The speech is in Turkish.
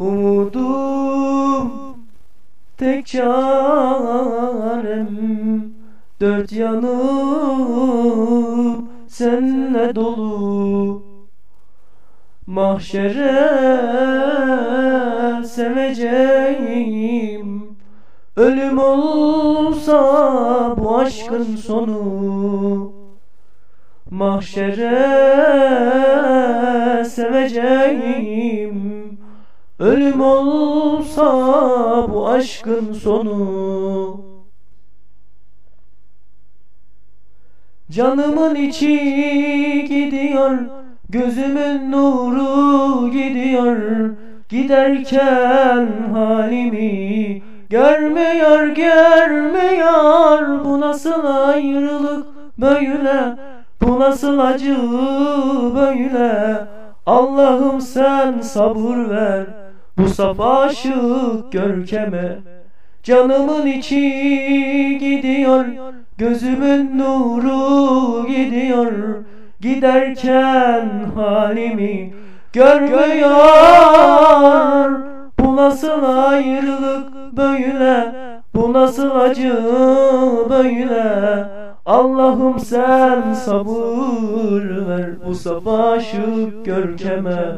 Umudum tek çarem Dört yanım senle dolu. Mahşere seveceğim Ölüm olsa bu aşkın sonu. Mahşere seveceğim Ölüm olsa bu aşkın sonu. Canımın içi gidiyor Gözümün nuru gidiyor. Giderken halimi Görmüyor görmüyor. Bu nasıl ayrılık böyle? Bu nasıl acı böyle? Allah'ım sen sabır ver Bu saf aşık görkeme Canımın içi gidiyor Gözümün nuru gidiyor. Giderken halimi görmüyor. Bu nasıl ayrılık böyle? Bu nasıl acı böyle? Allah'ım sen sabır ver Bu savaşı görkeme